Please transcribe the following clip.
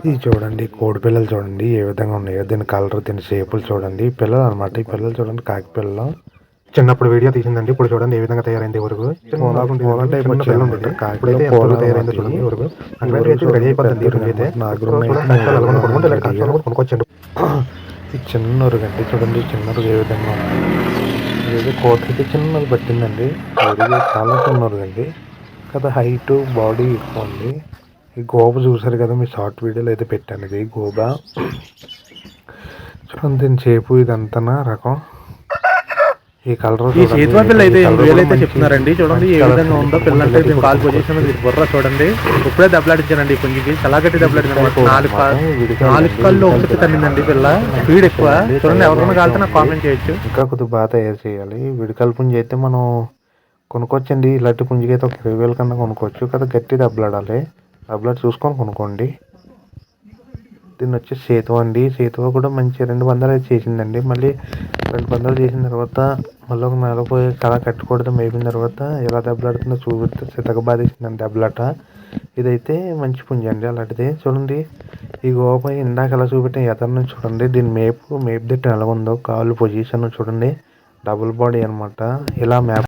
ఇది చూడండి కోడి పిల్లలు చూడండి ఏ విధంగా ఉన్నాయో దీని కలర్ దీని షేపులు చూడండి పిల్లలు అనమాట ఈ పిల్లలు చూడండి కాకి పిల్లలు చిన్నప్పుడు వీడియో తీసిందండి ఇప్పుడు చూడండి ఏ విధంగా తయారైంది తయారైందో చూడండి రెడీ అయిపోతుంది కొనుక్కొచ్చండి చిన్న ఊరుగు అండి చూడండి చిన్న ఏ విధంగా ఉంది ఇదైతే కోత అయితే చిన్నది పట్టిందండి చాలా చిన్న ఊరుగు అండి కదా హైట్ బాడీ ఎక్కువ ఉంది ఈ గోబ చూసారు కదా మీ షార్ట్ వీడియోలో అయితే పెట్టాను ఇది. గోబ. చూడండి దీని చేపు ఇదంతా రకం? ఈ కలర్ ఈ పిల్ల అయితే వేలు అయితే చెప్తున్నారండి. చూడండి ఏ విధంగా ఉందో పిల్ల అంటే దీని కాల్ పొజిషన్ బుర్ర చూడండి. ఇప్పుడే దెబ్బలాడించానండి ఈ పుంజికి. చాలా గట్టి నాలుగు కా- నాలుగు కళ్ళు ఒకటి తన్నిందండి పిల్ల. స్పీడ్ ఎక్కువ. చూడండి ఎవరైనా కాలితే నాకు కామెంట్ చేయొచ్చు. ఇంకా కొద్దిగా బాగా తయారు చేయాలి. విడికల పుంజి అయితే మనం కొనుక్కోవచ్చండి. ఇలాంటి పుంజికి అయితే ఒక ఇరవై వేల కన్నా కొనుక్కోవచ్చు. కదా గట్టి దెబ్బలాడాలి. దెబ్బలాడి చూసుకొని కొనుక్కోండి. దీన్ని వచ్చి సేతువ అండి. సేతువ కూడా మంచి రెండు వందలు అయితే చేసిందండి. మళ్ళీ రెండు వందలు చేసిన తర్వాత మళ్ళీ ఒక నెల కళ కట్టకూడదు అయిపోయిన తర్వాత ఎలా దెబ్బలాడుతుందో చూపిస్తే సితక బాధేసిందండి దెబ్బలాట. ఇదైతే మంచి పుంజ అండి అలాంటిది. చూడండి. ఈ గోపై ఇందాక ఎలా చూపెట్టిన ఎదర్ నుంచి చూడండి. దీని మేపు మేపు దిట్టు ఎలా ఉందో కాళ్ళు పొజిషన్ చూడండి. డబుల్ బాడీ అనమాట ఇలా మ్యాప్